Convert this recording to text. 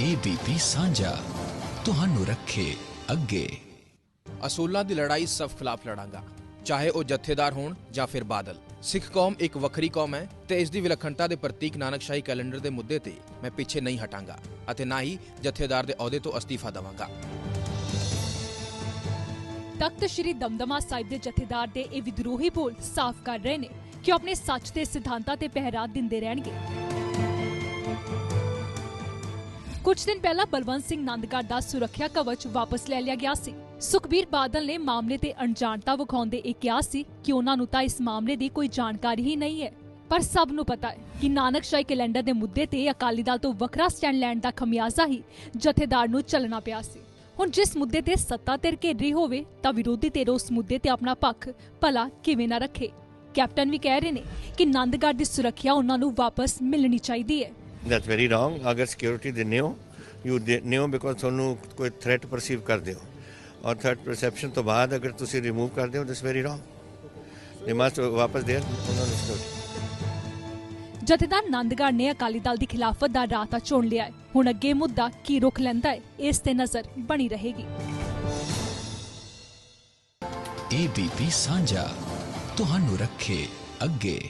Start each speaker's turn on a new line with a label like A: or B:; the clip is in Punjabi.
A: ਏਬੀਪੀ ਸਾਂਝਾ ਤੁਹਾਨੂੰ ਰੱਖੇ ਅੱਗੇ।
B: ਅਸੂਲਾਂ ਦੀ ਲੜਾਈ ਸਭ ਖਿਲਾਫ ਲੜਾਂਗਾ ਚਾਹੇ ਉਹ ਜਥੇਦਾਰ ਹੋਣ ਜਾਂ ਫਿਰ ਬਾਦਲ। ਸਿੱਖ ਕੌਮ ਇੱਕ ਵੱਖਰੀ ਕੌਮ ਹੈ ਤੇ ਇਸ ਦੀ ਵਿਲੱਖਣਤਾ ਦੇ ਪ੍ਰਤੀਕ ਨਾਨਕਸ਼ਾਹੀ ਕੈਲੰਡਰ ਦੇ ਮੁੱਦੇ ਤੇ ਮੈਂ ਪਿੱਛੇ ਨਹੀਂ ਹਟਾਂਗਾ ਅਤੇ ਨਾ ਹੀ ਜਥੇਦਾਰ ਦੇ ਅਹੁਦੇ ਤੋਂ ਅਸਤੀਫਾ ਦੇਵਾਂਗਾ।
C: ਤਖਤ ਸ੍ਰੀ ਦਮਦਮਾ ਸਾਹਿਬ ਦੇ ਜਥੇਦਾਰ ਦੇ ਇਹ ਵਿਦਰੋਹੀ ਬੋਲ ਸਾਫ਼ ਕਰ ਰਹੇ ਨੇ ਕਿ ਉਹ ਆਪਣੇ ਸੱਚ ਤੇ ਸਿਧਾਂਤਾਂ ਤੇ ਪਹਿਰਾ ਦਿੰਦੇ ਰਹਿਣਗੇ। ਕੁਝ ਦਿਨ ਪਹਿਲਾਂ ਬਲਵੰਤ ਸਿੰਘ ਨੰਦਗੜ ਦਾ ਸੁਰੱਖਿਆ ਕਵਚ ਵਾਪਸ ਲੈ ਲਿਆ ਗਿਆ ਸੀ। ਸੁਖਬੀਰ ਬਾਦਲ ਨੇ ਮਾਮਲੇ ਤੇ ਅਣਜਾਣਤਾ ਵਿਖਾਉਂਦੇ ਇਹ ਕਿਹਾ ਸੀ ਕਿ ਉਹਨਾਂ ਨੂੰ ਤਾਂ ਇਸ ਮਾਮਲੇ ਦੀ ਕੋਈ ਜਾਣਕਾਰੀ ਹੀ ਨਹੀਂ ਹੈ। ਪਰ ਸਭ ਨੂੰ ਪਤਾ ਹੈ ਕਿ ਨਾਨਕਸ਼ਾਹੀ ਕੈਲੰਡਰ ਦੇ ਮੁੱਦੇ ਤੇ ਅਕਾਲੀ ਦਲ ਤੋਂ ਵੱਖਰਾ ਸਟੈਂਡ ਲੈਣ ਦਾ ਖਮਿਆਜ਼ਾ ਹੀ ਜਥੇਦਾਰ ਨੂੰ ਚੱਲਣਾ ਪਿਆ ਸੀ। ਹੁਣ ਜਿਸ ਮੁੱਦੇ ਤੇ ਸੱਤਾ ਧਿਰ ਘੇਰੀ ਹੋਵੇ ਤਾਂ ਵਿਰੋਧੀ ਧਿਰ ਉਸ ਮੁੱਦੇ ਤੇ ਆਪਣਾ ਪੱਖ, ਭਲਾ ਕਿਵੇਂ ਨਾ ਰੱਖੇ। ਕੈਪਟਨ ਵੀ ਕਹਿ ਰਹੇ ਨੇ ਕਿ ਨੰਦਗੜ੍ਹ ਦੀ ਸੁਰੱਖਿਆ ਉਹਨਾਂ ਨੂੰ ਵਾਪਸ ਮਿਲਣੀ ਚਾਹੀਦੀ ਹੈ।
D: That's very wrong. ਅਗਰ ਸਿਕਿਉਰਿਟੀ ਦਿੰਦੇ ਹੋ ਯੂ ਦਿੰਦੇ ਹੋ ਬਿਕੋਜ਼ ਤੁਹਾਨੂੰ ਕੋਈ ਥ੍ਰੈਟ ਪਰਸੀਵ ਕਰਦੇ ਹੋ। ਔਰ ਥ੍ਰੈਟ ਪਰਸੈਪਸ਼ਨ ਤੋਂ ਬਾਅਦ ਅਗਰ ਤੁਸੀਂ ਰਿਮੂਵ ਕਰਦੇ ਹੋ this very wrong they must ਵਾਪਸ ਦੇ। ਉਹਨਾਂ ਨੂੰ security।
C: ਜਥੇਦਾਰ ਨੰਦਗੜ ਨੇ ਅਕਾਲੀ ਦਲ ਦੀ ਖਿਲਾਫਤ ਦਾ ਰਾਹ ਤਾਂ ਚੁਣ ਲਿਆ ਹੈ। ਹੁਣ ਅੱਗੇ ਮੁੱਦਾ ਕੀ ਰੁਖ ਲੈਂਦਾ ਹੈ ਇਸ ਤੇ ਨਜ਼ਰ ਬਣੀ ਰਹੇਗੀ।
A: ਏਬੀਪੀ ਸਾਂਝਾ। ਤੁਹਾਨੂੰ ਰੱਖੇ ਅੱਗੇ।